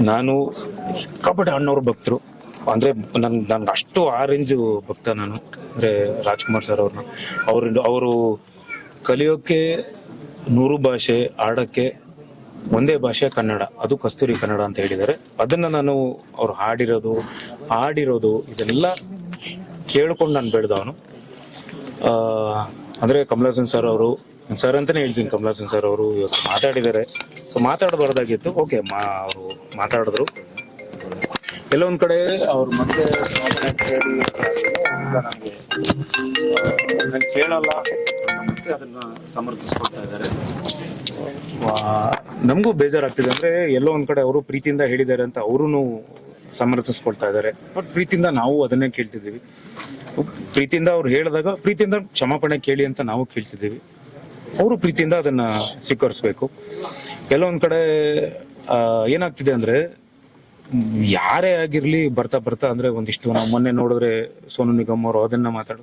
ನಾನು ಸಿಕ್ಕಾಪಟ್ಟೆ ಅಣ್ಣವ್ರ ಭಕ್ತರು. ಅಂದ್ರೆ ನನ್ ನನ್ಗೆ ಅಷ್ಟು ಆ ರೇಂಜ್ ಭಕ್ತ ನಾನು. ಅಂದ್ರೆ ರಾಜ್ಕುಮಾರ್ ಸರ್ ಅವ್ರನ್ನ. ಅವ್ರಿಂದ, ಅವರು ಕಲಿಯೋಕೆ ನೂರು ಭಾಷೆ ಆಡಕ್ಕೆ ಒಂದೇ ಭಾಷೆ ಕನ್ನಡ. ಅದು ಕಸ್ತೂರಿ ಕನ್ನಡ ಅಂತ ಹೇಳಿದ್ದಾರೆ. ಅದನ್ನ ನಾನು ಅವ್ರು ಹಾಡಿರೋದು ಹಾಡಿರೋದು ಇದೆಲ್ಲ ಕೇಳ್ಕೊಂಡು ನಾನು ಬೆಳೆದವನು. ಅಂದ್ರೆ ಕಮಲಾಸನ್ ಸರ್ ಅವರು ಸರ್ ಅಂತಾನೆ ಹೇಳ್ತೀನಿ ಕಮಲಾಸನ್ ಸರ್ ಅವರು ಇವತ್ತು ಮಾತಾಡಿದ್ದಾರೆ. ಸೊ ಮಾತಾಡಬಾರ್ದಾಗಿತ್ತು. ಓಕೆ ಮಾ ಅವರು ಮಾತಾಡಿದ್ರು. ಕೆಲವೊಂದು ಕಡೆ ಅವ್ರು ಮತ್ತೆ ನಂಗೆ, ಕೇಳಲ್ಲ. ಅದನ್ನ ಸಮರ್ಥಿಸ್ಕೊಳ್ತಾ ಇದ್ದಾರೆ. ನಮಗೂ ಬೇಜಾರಾಗ್ತಿದೆ. ಅಂದ್ರೆ ಎಲ್ಲೋ ಒಂದ್ ಕಡೆ ಅವರು ಪ್ರೀತಿಯಿಂದ ಹೇಳಿದ್ದಾರೆ ಅಂತ ಅವರು ಸಮರ್ಥಿಸ್ಕೊಳ್ತಾ ಇದ್ದಾರೆ. ಬಟ್ ಪ್ರೀತಿಯಿಂದ ನಾವು ಅದನ್ನೇ ಕೇಳ್ತಿದ್ದೀವಿ. ಪ್ರೀತಿಯಿಂದ ಅವ್ರು ಹೇಳಿದಾಗ ಪ್ರೀತಿಯಿಂದ ಕ್ಷಮಾಪಣೆ ಕೇಳಿ ಅಂತ ನಾವು ಕೇಳ್ತಿದ್ದೀವಿ. ಅವರು ಪ್ರೀತಿಯಿಂದ ಅದನ್ನ ಸ್ವೀಕರಿಸಬೇಕು. ಒಂದ್ ಕಡೆ ಏನಾಗ್ತಿದೆ ಅಂದ್ರೆ, ಯಾರೇ ಆಗಿರ್ಲಿ ಬರ್ತಾ ಬರ್ತಾ ಅಂದ್ರೆ ಒಂದಿಷ್ಟು ನಾವು ಮೊನ್ನೆ ನೋಡಿದ್ರೆ ಸೋನು ನಿಗಮ್ ಅವರು ಅದನ್ನ ಮಾತಾಡು.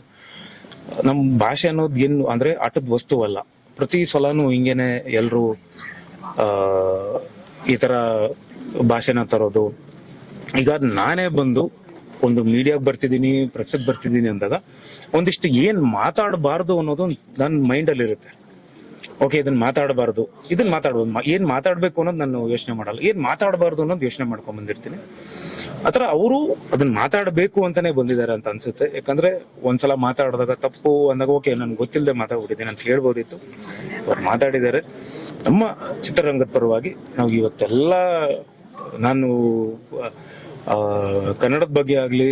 ನಮ್ ಭಾಷೆ ಅನ್ನೋದು ಏನು ಅಂದ್ರೆ ಆಟದ ವಸ್ತುವಲ್ಲ ಪ್ರತಿ ಸಲನೂ ಹಿಂಗೇನೆ ಎಲ್ರು, ಆ, ಈ ತರ ಭಾಷೆನ ತರೋದು. ಈಗ ನಾನೇ ಬಂದು ಒಂದು ಮೀಡಿಯಾಗ್ ಬರ್ತಿದ್ದೀನಿ ಪ್ರೆಸ್ಗೆ ಬರ್ತಿದ್ದೀನಿ ಅಂದಾಗ ಒಂದಿಷ್ಟು ಏನ್ ಮಾತಾಡಬಾರ್ದು ಅನ್ನೋದು ನನ್ನ ಮೈಂಡಲ್ಲಿ ಇರುತ್ತೆ ಓಕೆ ಇದನ್ನ ಮಾತಾಡಬಾರ್ದು. ಇದನ್ನ ಮಾತಾಡ್ಬೋದು ಏನ್ ಮಾತಾಡ್ಬೇಕು ಅನ್ನೋದು ನಾನು ಯೋಚನೆ ಮಾಡಲ್ಲ. ಏನ್ ಮಾತಾಡಬಾರ್ದು ಅನ್ನೋದು ಯೋಚನೆ ಮಾಡ್ಕೊಂಡ್ ಬಂದಿರ್ತೀನಿ. ಆತರ ಅವರು ಅದನ್ನ ಮಾತಾಡಬೇಕು ಅಂತಾನೆ ಬಂದಿದ್ದಾರೆ ಅಂತ ಅನ್ಸುತ್ತೆ. ಯಾಕಂದ್ರೆ ಒಂದ್ಸಲ ಮಾತಾಡಿದಾಗ ತಪ್ಪು ಅಂದಾಗ, ಓಕೆ, ನನ್ಗೆ ಗೊತ್ತಿಲ್ಲದೆ ಮಾತಾಡ್ಬಿಟ್ಟಿದ್ದೀನಿ ಅಂತ ಹೇಳ್ಬೋದಿತ್ತು. ಅವ್ರು ಮಾತಾಡಿದ್ದಾರೆ. ನಮ್ಮ ಚಿತ್ರರಂಗದ ಪರವಾಗಿ ನಾವು ಇವತ್ತೆಲ್ಲ, ನಾನು ಕನ್ನಡದ ಬಗ್ಗೆ ಆಗ್ಲಿ,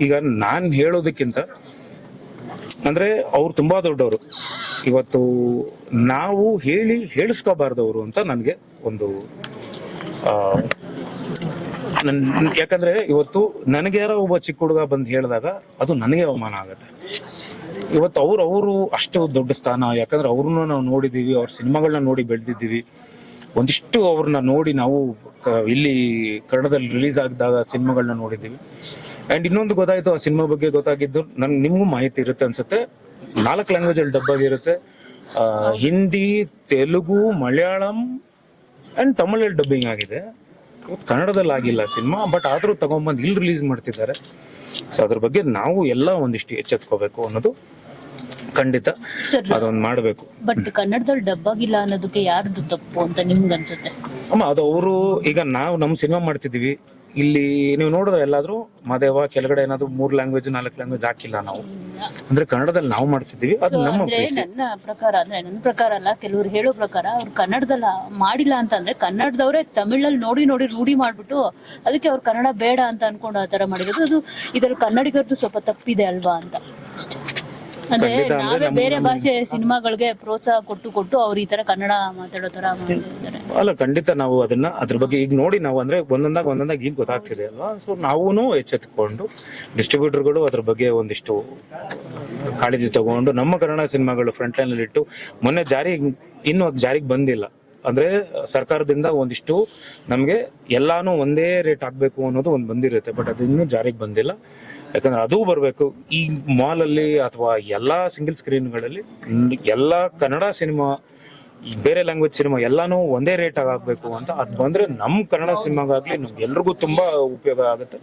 ಈಗ ನಾನು ಹೇಳೋದಕ್ಕಿಂತ, ಅಂದ್ರೆ ಅವ್ರು ತುಂಬಾ ದೊಡ್ಡವರು. ಇವತ್ತು ನಾವು ಹೇಳಿ ಹೇಳಿಸ್ಕೋಬಾರ್ದವ್ರು ಅಂತ ನನಗೆ ಒಂದು ಯಾಕಂದ್ರೆ ಇವತ್ತು ನನಗೆ ಯಾರೋ ಒಬ್ಬ ಚಿಕ್ಕ ಹುಡುಗ ಬಂದು ಹೇಳಿದಾಗ ಅದು ನನಗೆ ಅವಮಾನ ಆಗುತ್ತೆ. ಇವತ್ತು ಅವ್ರು, ಅವರು ಅಷ್ಟು ದೊಡ್ಡ ಸ್ಥಾನ, ಯಾಕಂದ್ರೆ ಅವ್ರನ್ನ ನಾವು ನೋಡಿದೀವಿ, ಅವ್ರ ಸಿನಿಮಾಗಳನ್ನ ನೋಡಿ ಬೆಳೆದಿದ್ದೀವಿ. ಒಂದಿಷ್ಟು ಅವ್ರನ್ನ ನೋಡಿ ನಾವು ಇಲ್ಲಿ ಕನ್ನಡದಲ್ಲಿ ರಿಲೀಸ್ ಆಗಿದ್ದಾಗ ಸಿನಿಮಾಗಳನ್ನ ನೋಡಿದ್ದೀವಿ. ಅಂಡ್ ಇನ್ನೊಂದು ಗೊತ್ತಾಯ್ತು, ಆ ಸಿನಿಮಾ ಬಗ್ಗೆ ಗೊತ್ತಾಗಿದ್ದು ನನ್, ನಿಮಗೂ ಮಾಹಿತಿ ಇರುತ್ತೆ ಅನ್ಸುತ್ತೆ. ನಾಲ್ಕು ಲ್ಯಾಂಗ್ವೇಜ್ ಅಲ್ಲಿ ಡಬ್ ಆಗಿರುತ್ತೆ. ಹಿಂದಿ ತೆಲುಗು ಮಲಯಾಳಂ ಅಂಡ್ ತಮಿಳಲ್ಲಿ ಡಬ್ಬಿಂಗ್ ಆಗಿದೆ. ಕನ್ನಡದಲ್ಲಿ ಆಗಿಲ್ಲ ಸಿನಿಮಾ ಬಟ್ ಆದ್ರೂ ತಗೊಂಬಂದು ಇಲ್ಲಿ ರಿಲೀಸ್ ಮಾಡ್ತಿದ್ದಾರೆ. ಸೊ ಅದ್ರ ಬಗ್ಗೆ ನಾವು ಎಲ್ಲ ಒಂದಿಷ್ಟು ಎಚ್ಚೆತ್ಕೋಬೇಕು ಅನ್ನೋದು ಖಂಡಿತ ಅದೊಂದು ಮಾಡಬೇಕು. ಬಟ್ ಕನ್ನಡದಲ್ಲಿ ಡಬ್ ಆಗಿಲ್ಲ ಅನ್ನೋದಕ್ಕೆ ಯಾರ್ದು ತಪ್ಪು ಅಂತ ನಿಮ್ಗೆ ಅನ್ಸುತ್ತೆ ಅಮ್ಮ ಅದು ಅವರು ಈಗ ನಾವು ನಮ್ಮ ಸಿನಿಮಾ ಮಾಡ್ತಿದೀವಿ ಇಲ್ಲಿ ನೀವು ನೋಡಿದ್ರೆ ಎಲ್ಲಾದ್ರೂ ಮಾದೇವ ಕೆಳಗಡೆ ಏನಾದ್ರು ಮೂರ್ ಲ್ಯಾಂಗ್ವೇಜ್ ನಾಲ್ಕು ಲ್ಯಾಂಗ್ವೇಜ್ ಹಾಕಿಲ್ಲ ನಾವು. ಅಂದ್ರೆ ಕನ್ನಡದಲ್ಲಿ ನಾವು ಮಾಡ್ತಿದ್ದೀವಿ ಅದು ನಮ್ಮ ಅಂದ್ರೆ ನನ್ನ ಪ್ರಕಾರ ಅಂದ್ರೆ ನನ್ನ ಪ್ರಕಾರ ಅಲ್ಲ ಕೆಲವ್ರು ಹೇಳೋ ಪ್ರಕಾರ ಅವ್ರು ಕನ್ನಡದಲ್ಲ ಮಾಡಿಲ್ಲ ಅಂತ ಅಂದ್ರೆ ಕನ್ನಡದವರೇ ತಮಿಳಲ್ಲಿ ನೋಡಿ ನೋಡಿ ರೂಢಿ ಮಾಡ್ಬಿಟ್ಟು ಅದಕ್ಕೆ ಅವ್ರು ಕನ್ನಡ ಬೇಡ ಅಂತ ಅನ್ಕೊಂಡು ಆ ತರ ಮಾಡಿರೋದು. ಅದು ಇದ್ರಲ್ಲಿ ಕನ್ನಡಿಗರದ್ದು ಸ್ವಲ್ಪ ತಪ್ಪಿದೆ ಅಲ್ವಾ ಅಂತ. ಅಷ್ಟೇ. ಅಂದ್ರೆ ಖಂಡಿತ ಅಂದ್ರೆ ನಾವೇ ನಮ್ಮ- ಬೇರೆ ಭಾಷೆ ಸಿನಿಮಾಗಳಿಗೆ ಪ್ರೋತ್ಸಾಹ ಕೊಟ್ಟು ಕೊಟ್ಟು ಅವ್ರು ಈ ತರ ಕನ್ನಡ ಮಾತಾಡೋ ತರ ಅಲ್ಲ ಖಂಡಿತ ನಾವು ಅದನ್ನ ಅದ್ರ ಬಗ್ಗೆ ಈಗ ನೋಡಿ ನಾವು ಅಂದ್ರೆ ಒಂದೊಂದಾಗ ಒಂದೊಂದಾಗ ಈಗ ಗೊತ್ತಾಗ್ತಿದೆ ಅಲ್ವಾ? ಸೊ ನಾವೂನು ಎಚ್ಚೆತ್ಕೊಂಡು ಡಿಸ್ಟ್ರಿಬ್ಯೂಟರ್ಗಳು ಅದ್ರ ಬಗ್ಗೆ ಒಂದಿಷ್ಟು ಕಾಳಜಿ ತಗೊಂಡು ನಮ್ಮ ಕನ್ನಡ ಸಿನಿಮಾಗಳು ಫ್ರಂಟ್ ಲೈನ್ ಅಲ್ಲಿ ಇಟ್ಟು ಮೊನ್ನೆ ಜಾರಿ ಇನ್ನು ಅದು ಜಾರಿಗೆ ಬಂದಿಲ್ಲ. ಅಂದ್ರೆ ಸರ್ಕಾರದಿಂದ ಒಂದಿಷ್ಟು ನಮ್ಗೆ ಎಲ್ಲಾನು ಒಂದೇ ರೇಟ್ ಆಗ್ಬೇಕು ಅನ್ನೋದು ಒಂದು ಬಂದಿರುತ್ತೆ ಬಟ್ ಅದು ಇನ್ನೂ ಜಾರಿಗೆ ಬಂದಿಲ್ಲ. ಯಾಕಂದ್ರೆ ಅದು ಬರಬೇಕು. ಈ ಮಾಲ್ ಅಲ್ಲಿ ಅಥವಾ ಎಲ್ಲಾ ಸಿಂಗಲ್ ಸ್ಕ್ರೀನ್ಗಳಲ್ಲಿ ಎಲ್ಲಾ ಕನ್ನಡ ಸಿನಿಮಾ ಬೇರೆ ಲ್ಯಾಂಗ್ವೇಜ್ ಸಿನಿಮಾ ಎಲ್ಲಾನು ಒಂದೇ ರೇಟ್ ಆಗಬೇಕು ಅಂತ ಅದ್ ಬಂದ್ರೆ ನಮ್ ಕನ್ನಡ ಸಿನಿಮಾಗಾಗ್ಲಿ ನಮ್ಗೆ ಎಲ್ರಿಗೂ ತುಂಬಾ ಉಪಯೋಗ ಆಗುತ್ತೆ.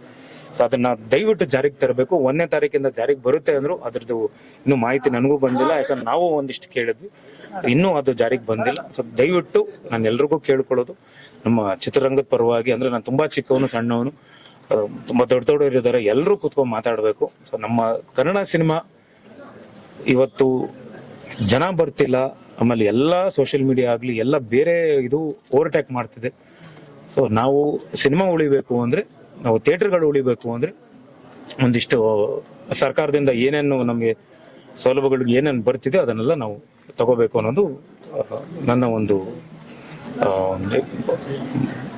ಸೊ ಅದನ್ನ ದಯವಿಟ್ಟು ಜಾರಿಗೆ ತರಬೇಕು. ಒಂದನೇ ತಾರೀಕಿಂದ ಜಾರಿಗೆ ಬರುತ್ತೆ ಅಂದ್ರು ಅದ್ರದ್ದು ಇನ್ನು ಮಾಹಿತಿ ನನಗೂ ಬಂದಿಲ್ಲ, ಯಾಕಂದ್ರೆ ನಾವು ಒಂದಿಷ್ಟು ಕೇಳಿದ್ವಿ. ಇನ್ನೂ ಅದು ಜಾರಿಗೆ ಬಂದಿಲ್ಲ. ಸೊ ದಯವಿಟ್ಟು ನಾನು ಎಲ್ರಿಗೂ ಕೇಳ್ಕೊಳ್ಳೋದು. ನಮ್ಮ ಚಿತ್ರರಂಗದ ಪರವಾಗಿ, ಅಂದ್ರೆ ನಾನು ತುಂಬಾ ಚಿಕ್ಕವನು, ಸಣ್ಣವನು ತುಂಬಾ ದೊಡ್ಡ ದೊಡ್ಡವರು ಇದ್ದಾರೆ ಎಲ್ಲರೂ ಕೂತ್ಕೊಂಡು ಮಾತಾಡಬೇಕು. ಸೊ ನಮ್ಮ ಕನ್ನಡ ಸಿನಿಮಾ ಇವತ್ತು ಜನ ಬರ್ತಿಲ್ಲ. ಆಮೇಲೆ ಎಲ್ಲ ಸೋಷಿಯಲ್ ಮೀಡಿಯಾ ಆಗ್ಲಿ, ಎಲ್ಲ ಬೇರೆ ಇದು ಓವರ್ಟ್ಯಾಕ್ ಮಾಡ್ತಿದೆ. ಸೊ ನಾವು ಸಿನಿಮಾ ಉಳಿಬೇಕು ಅಂದ್ರೆ ನಾವು ಥಿಯೇಟರ್ಗಳು ಉಳಿಬೇಕು ಅಂದ್ರೆ ಒಂದಿಷ್ಟು ಸರ್ಕಾರದಿಂದ ಏನೇನು ನಮಗೆ ಸೌಲಭ್ಯಗಳು ಏನೇನು ಬರ್ತಿದೆ ಅದನ್ನೆಲ್ಲ ನಾವು ತಗೋಬೇಕು ಅನ್ನೋದು ನನ್ನ ಒಂದು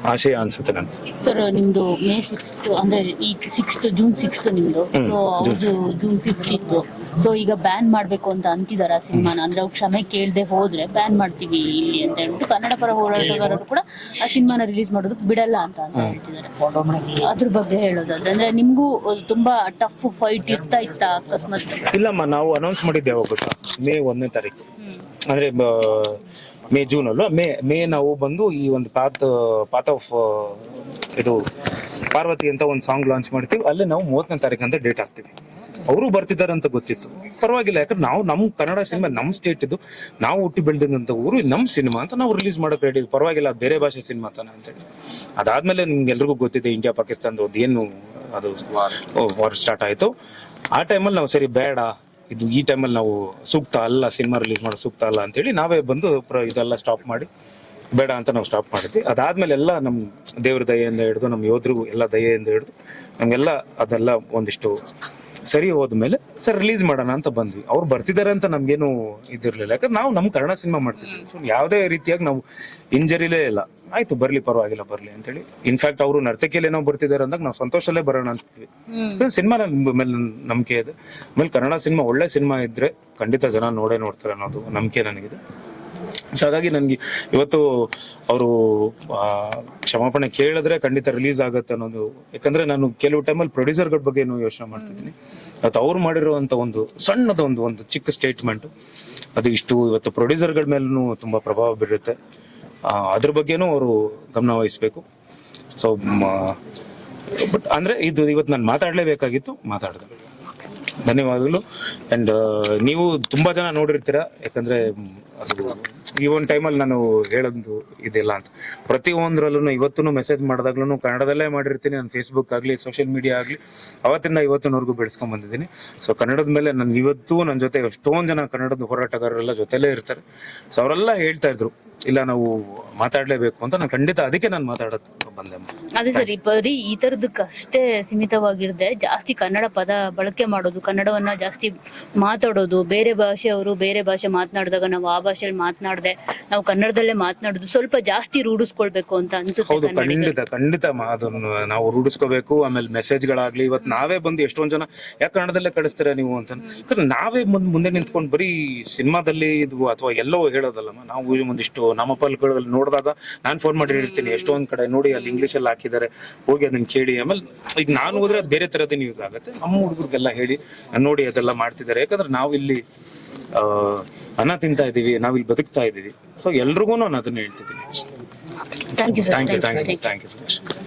ಆಶಯ ಅನ್ಸುತ್ತೆ ನನಗೆ. ಸರ್ ನಿಮ್ದು ಮೇ ಸಿಕ್ಸ್ತ್ ಅಂದ್ರೆ ಈ ಸಿಕ್ಸ್ತ್ ಜೂನ್ ಸಿಕ್ಸ್ತ್ ನಿಮ್ದು. ಜೂನ್ ಫಿಫ್ತ್ ಇತ್ತು ಸೊ ಈಗ ಬ್ಯಾನ್ ಮಾಡ್ಬೇಕು ಅಂತ ಅಂತಿದಾರ ಸಿನಿಮಾನ. ಅಂದ್ರೆ ಅವ್ರು ಕ್ಷಮೆ ಕೇಳದೆ ಹೋದ್ರೆ ಬ್ಯಾನ್ ಮಾಡ್ತೀವಿ ಇಲ್ಲಿ ಅಂತ ಹೇಳ್ಬಿಟ್ಟು ಕನ್ನಡ ಪರ ಹೋರಾಟಗಾರರು ಕೂಡ ಆ ಸಿನಿಮಾನ ರಿಲೀಸ್ ಮಾಡೋದಕ್ಕೆ ಬಿಡಲ್ಲ ಅಂತ ಅಂತ ಹೇಳ್ತಿದ್ದಾರೆ ಅದ್ರ ಬಗ್ಗೆ ಹೇಳೋದಾದ್ರೆ ಅಂದ್ರೆ ನಿಮ್ಗೂ ತುಂಬಾ ಟಫ್ ಫೈಟ್ ಇರ್ತಾ ಇತ್ತ ಅಕಸ್ಮಾತ್? ಇಲ್ಲಮ್ಮ ನಾವು ಅನೌನ್ಸ್ ಮಾಡಿದ್ದೇವೆ ಯಾವಾಗ ಗೊತ್ತಾ? ಮೇ ಒಂದನೇ ತಾರೀಕು. ಅಂದ್ರೆ ಮೇ ಜೂನ್ ಅಲ್ವಾ? ಮೇ ಮೇ ನಾವು ಬಂದು ಈ ಒಂದು ಪಾತ್ ಪಾತ್ ಆಫ್ ಇದು ಪಾರ್ವತಿ ಅಂತ ಒಂದು ಸಾಂಗ್ ಲಾಂಚ್ ಮಾಡ್ತೀವಿ. ಅಲ್ಲೇ ನಾವು ಮೂವತ್ತನೇ ತಾರೀಕು ಅಂತ ಡೇಟ್ ಹಾಕ್ತೀವಿ. ಅವರು ಬರ್ತಿದ್ದಾರೆ ಅಂತ ಗೊತ್ತಿತ್ತು. ಪರವಾಗಿಲ್ಲ ಯಾಕಂದ್ರೆ ನಾವು ನಮ್ಮ ಕನ್ನಡ ಸಿನಿಮಾ ನಮ್ಮ ಸ್ಟೇಟ್ ಇದು ನಾವು ಹುಟ್ಟಿ ಬೆಳೆದಂತ ಊರು ನಮ್ಮ ಸಿನಿಮಾ ಅಂತ ನಾವು ರಿಲೀಸ್ ಮಾಡೋಕೆ ರೆಡಿ ಪರವಾಗಿಲ್ಲ ಬೇರೆ ಭಾಷೆ ಸಿನಿಮಾ ತಾನೆ ಅಂತೇಳಿ ಅದಾದ್ಮೇಲೆ ನಿಮ್ಗೆಲ್ರಿಗೂ ಗೊತ್ತಿದೆ ಇಂಡಿಯಾ ಪಾಕಿಸ್ತಾನದ ಏನು ಅದು ವಾರ್ ಸ್ಟಾರ್ಟ್ ಆಯ್ತು. ಆ ಟೈಮಲ್ಲಿ ನಾವು ಸರಿ ಬೇಡ. ಇದು ಈ ಟೈಮಲ್ಲಿ ನಾವು ಸೂಕ್ತ ಅಲ್ಲ ಸಿನಿಮಾ ರಿಲೀಸ್ ಮಾಡೋ ಸೂಕ್ತ ಅಲ್ಲ ಅಂತೇಳಿ ನಾವೇ ಬಂದು ಇದೆಲ್ಲ ಸ್ಟಾಪ್ ಮಾಡಿ ಬೇಡ ಅಂತ ನಾವು ಸ್ಟಾಪ್ ಮಾಡಿದ್ವಿ. ಅದಾದ್ಮೇಲೆ ಎಲ್ಲ ನಮ್ಮ ದೇವ್ರ ದಯೆಯಿಂದ ಹಿಡಿದು ನಮ್ಮ ಯೋಧರು ಎಲ್ಲ ದಯೆಯಿಂದ ಹಿಡಿದು ನಮಗೆಲ್ಲ ಅದೆಲ್ಲ ಒಂದಿಷ್ಟು ಸರಿ ಹೋದ್ಮೇಲೆ ಸರ್ ರಿಲೀಸ್ ಮಾಡೋಣ ಅಂತ ಬಂದ್ವಿ. ಅವ್ರು ಬರ್ತಿದ್ದಾರೆ ಅಂತ ನಮ್ಗೇನು ಇದಿರ್ಲಿಲ್ಲ. ಯಾಕಂದ್ರೆ ನಾವು ನಮ್ಮ ಕನ್ನಡ ಸಿನಿಮಾ ಮಾಡ್ತಿದ್ವಿ. ಸೊ ಯಾವುದೇ ರೀತಿಯಾಗಿ ನಾವು ಇಂಜರಿಲೇ ಇಲ್ಲ. ಆಯ್ತು ಬರ್ಲಿ ಪರವಾಗಿಲ್ಲ ಬರ್ಲಿ ಅಂತೇಳಿ. ಇನ್ಫ್ಯಾಕ್ಟ್ ಅವರು ನರ್ತಕಿಯಲ್ಲಿ ಏನೋ ಬರ್ತಿದ್ದಾರೆ ಅಂದಾಗ ನಾವು ಸಂತೋಷಲ್ಲೇ ಬರೋಣ ಅಂತಿದ್ವಿ. ಸಿನಿಮಾ ಮೇಲೆ ನಂಬಿಕೆ ಇದೆ. ಆಮೇಲೆ ಕನ್ನಡ ಸಿನಿಮಾ ಒಳ್ಳೆ ಸಿನಿಮಾ ಇದ್ರೆ ಖಂಡಿತ ಜನ ನೋಡೇ ನೋಡ್ತಾರೆ ಅನ್ನೋದು ನಂಬಿಕೆ ನನಗಿದೆ. ಸೊ ಹಾಗಾಗಿ ನನಗೆ ಇವತ್ತು ಅವರು ಕ್ಷಮಾಪಣೆ ಕೇಳಿದ್ರೆ ಖಂಡಿತ ರಿಲೀಸ್ ಆಗುತ್ತೆ ಅನ್ನೋದು. ಯಾಕಂದ್ರೆ ನಾನು ಕೆಲವು ಟೈಮಲ್ಲಿ ಪ್ರೊಡ್ಯೂಸರ್ಗಳ ಬಗ್ಗೆ ಯೋಚನೆ ಮಾಡ್ತಿದ್ದೀನಿ. ಅಥವಾ ಅವ್ರು ಮಾಡಿರುವಂತ ಒಂದು ಸಣ್ಣದ ಒಂದು ಒಂದು ಚಿಕ್ಕ ಸ್ಟೇಟ್ಮೆಂಟ್ ಅದು ಇಷ್ಟು ಇವತ್ತು ಪ್ರೊಡ್ಯೂಸರ್ಗಳ ಮೇಲೂ ತುಂಬಾ ಪ್ರಭಾವ ಬೀರುತ್ತೆ. ಅದ್ರ ಬಗ್ಗೆನೂ ಅವರು ಗಮನ ವಹಿಸ್ಬೇಕು. ಸೊ ಬಟ್ ಅಂದ್ರೆ ಇದು ಇವತ್ತು ನಾನು ಮಾತಾಡಲೇಬೇಕಾಗಿತ್ತು, ಮಾತಾಡಿದೆ. ಧನ್ಯವಾದಗಳು ಅಂಡ್ ನೀವು ತುಂಬಾ ಜನ ನೋಡಿರ್ತೀರ, ಯಾಕಂದ್ರೆ, ಅದು ಈ ಒಂದು ಟೈಮಲ್ಲಿ ನಾನು ಹೇಳೋದು ಇದೆಲ್ಲ ಅಂತ. ಪ್ರತಿ ಒಂದರಲ್ಲೂ ಇವತ್ತು ಮೆಸೇಜ್ ಮಾಡಿದಾಗ್ಲೂ ಕನ್ನಡದಲ್ಲೇ ಮಾಡಿರ್ತೀನಿ. ನಾನು ಫೇಸ್ಬುಕ್ ಆಗಲಿ ಸೋಷಿಯಲ್ ಮೀಡಿಯಾ ಆಗಲಿ, ಅವತ್ತಿಂದ ಇವತ್ತಿನವರೆಗೂ ಬೆಳೆಸ್ಕೊಂಡ್ ಬಂದಿದ್ದೀನಿ. ಸೊ ಕನ್ನಡದ ಮೇಲೆ ನನ್ಗೆ ಇವತ್ತು ನನ್ನ ಜೊತೆ ಎಷ್ಟೊಂದು ಜನ ಕನ್ನಡದ ಹೋರಾಟಗಾರರೆಲ್ಲ ಜೊತೆಲೇ ಇರ್ತಾರೆ. ಸೊ ಅವರೆಲ್ಲ ಹೇಳ್ತಾ ಇದ್ರು ಇಲ್ಲ ನಾವು ಮಾತಾಡ್ಲೇಬೇಕು ಅಂತ ನಾನು ಖಂಡಿತ ಅದಕ್ಕೆ ನಾನು ಮಾತಾಡೋದು ಬಂದೆ. ಅದೇ ಸರ್ ಈ ಬರೀ ಈ ತರದಕ್ಕಷ್ಟೇ ಸೀಮಿತವಾಗಿರದೆ ಜಾಸ್ತಿ ಕನ್ನಡ ಪದ ಬಳಕೆ ಮಾಡೋದು ಕನ್ನಡವನ್ನ ಜಾಸ್ತಿ ಮಾತಾಡೋದು ಬೇರೆ ಭಾಷೆಯವರು ಬೇರೆ ಭಾಷೆ ಮಾತನಾಡಿದಾಗ ನಾವು ಆ ಭಾಷೆಯಲ್ಲಿ ಮಾತನಾಡದೆ ನಾವು ಕನ್ನಡದಲ್ಲೇ ಮಾತನಾಡೋದು ಸ್ವಲ್ಪ ಜಾಸ್ತಿ ರೂಢಿಸ್ಕೊಳ್ಬೇಕು ಅಂತ ಅನ್ಸುತ್ತೆ ಹೌದು ಖಂಡಿತ ಖಂಡಿತ ಅದನ್ನು ನಾವು ರೂಢಿಸ್ಕೋಬೇಕು ಆಮೇಲೆ ಮೆಸೇಜ್ಗಳಾಗ್ಲಿ ಇವತ್ತು ನಾವೇ ಬಂದು ಎಷ್ಟೊಂದ್ ಜನ ಯಾಕೆ ಕನ್ನಡದಲ್ಲೇ ಕಳಿಸ್ತೀರಾ ನೀವು ಅಂತ. ನಾವೇ ಮುಂದ್ ಮುಂದೆ ನಿಂತ್ಕೊಂಡು ಬರೀ ಸಿನಿಮಾದಲ್ಲಿ ಇದು ಅಥವಾ ಎಲ್ಲೋ ಹೇಳೋದಲ್ಲಮ್ಮ ನಾವು ಒಂದಿಷ್ಟು ನಾಮಫಲಗಳಲ್ಲಿ ನೋಡಿದಾಗ ನಾನು ಫೋನ್ ಮಾಡಿ ಹೇಳ್ತೀನಿ. ಎಷ್ಟೊಂದ್ ಕಡೆ ನೋಡಿ ಅಲ್ಲಿ ಇಂಗ್ಲಿಷ್ ಅಲ್ಲಿ ಹಾಕಿದ್ದಾರೆ. ಹೋಗಿ ಅದನ್ನ ಕೇಳಿ ಆಮೇಲೆ ಈಗ ನಾನು ಹೋದ್ರೆ ಅದು ಬೇರೆ ತರದ ನ್ಯೂಸ್ ಆಗುತ್ತೆ. ನಮ್ಮ ಹುಡುಗರಿಗೆಲ್ಲ ಹೇಳಿ ನೋಡಿ ಅದೆಲ್ಲ ಮಾಡ್ತಿದ್ದಾರೆ. ಯಾಕಂದ್ರೆ ನಾವು ಇಲ್ಲಿ ಅನ್ನ ತಿಂತಾ ಇದೀವಿ ಇಲ್ಲಿ ಬದುಕ್ತಾ ಇದೀವಿ ಸೊ ಎಲ್ರಿಗೂ ನಾನು ಅದನ್ನ ಹೇಳ್ತಿದ್ದೀನಿ. Thank you thank you thank you